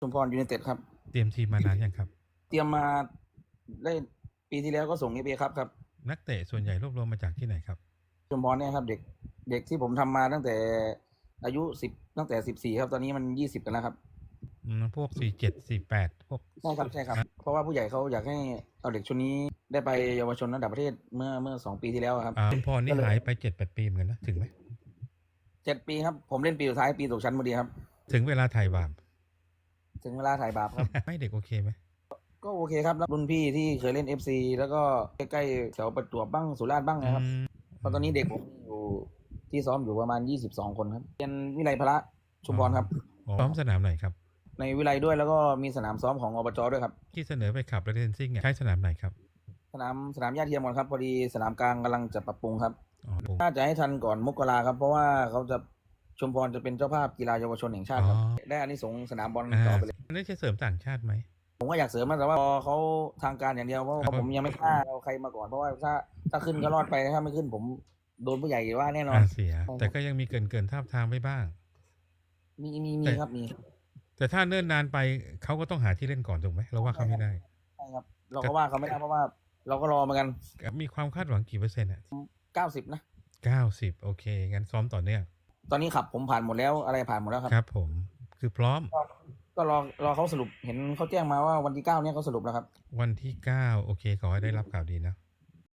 ชุมพรยูไนเต็ดครับ เตรียมทีมมานานยังครับ เตรียมมาได้ปีที่แล้วก็ส่งเอเครับครับ นักเตะส่วนใหญ่รวบรวมมาจากที่ไหนครับชุมพรเนี่ยครับเด็กเด็กที่ผมทำมาตั้งแต่อายุสิบตั้งแต่สิบสี่ครับตอนนี้มันยี่สิบกันแล้วครับอืมพวกสี่เจ็ดสี่แปดพวกใช่ครับใช่ครับ เพราะว่าผู้ใหญ่เขาอยากให้เอาเด็กชุดนี้ได้ไปเยาวชนระดับประเทศเมื่อเมื่อสองปีที่แล้วครับอ่าชุมพรนี่ก็เลยหายไปเจ็ดแปดปีเหมือนกันนะถึงไหมเจ็ดปีครับผมเล่นปีสุดท้ายปีตกชั้นพอดีครับ ถึงเวลาถ่ายบาป ถึงเวลาถ่ายบาปครับ ไม่เด็กโอเคไหมก็โอเคครับแล้วรุ่นพี่ที่เคยเล่น FC แล้วก็ใกล้ๆแถวประจวบบ้างสุราษฎร์บ้างนะครับอืมเพราะตอนนี้เด็กผมอยู่ที่ซ้อมอยู่ประมาณ 22 คนครับเรียนวิไลพระชุมพรครับอ๋อซ้อมสนามไหนครับ ในวิไลด้วยแล้วก็มีสนามซ้อมของอบจด้วยครับ ที่เสนอไปขับเรนซิ่งใช้สนามไหนครับสนามสนามญาติเทียมก่อนครับพอดีสนามกลางกำลังจะปรับปรุงครับ อ๋อน่าจะให้ทันก่อนมกราครับ เพราะว่าเขาจะ ชุมพรจะเป็นเจ้าภาพกีฬาเยาวชนแห่งชาติครับ อ๋อ ได้อานิสงส์สนามบอลอ่าต่อไปเลยนี่จะเสริมต่างชาติไหม ผมก็อยากเสริมนะแต่ว่าพอเขาทางการอย่างเดียวเพราะครับว่าผมยังไม่กล้าเอาใครมาก่อนเพราะว่าถ้าถ้าขึ้นก็รอดไปถ้าไม่ขึ้นผมโดนผู้ใหญ่ว่าแน่นอน อ่าเสีย ใช่ครับ แต่ก็ยังมีเกินเกินๆท่าบทางไว้บ้าง มีมีมีแต่ ครับมีแต่ถ้าเนิ่นนานไปเขาก็ต้องหาที่เล่นก่อนถูกไหมเราว่าเขาไม่ได้ ใช่ครับ เราก็ว่าเขาไม่ได้เพราะว่า เราก็รอเหมือนกันมีความคาดหวังกี่เปอร์เซ็นต์อะเก้าสิบนะเก้าสิบโอเค งั้นซ้อมต่อเนื่อง ตอนนี้ขับผมผ่านหมดแล้วอะไรผ่านหมดแล้วครับ ครับ ผม คือพร้อม ก็รอรอเขาสรุปเห็นเขาแจ้งมาว่าวันที่เก้าเนี่ยเขาสรุปแล้วครับ วันที่เก้าโอเค ขอให้ได้รับข่าวดีนะ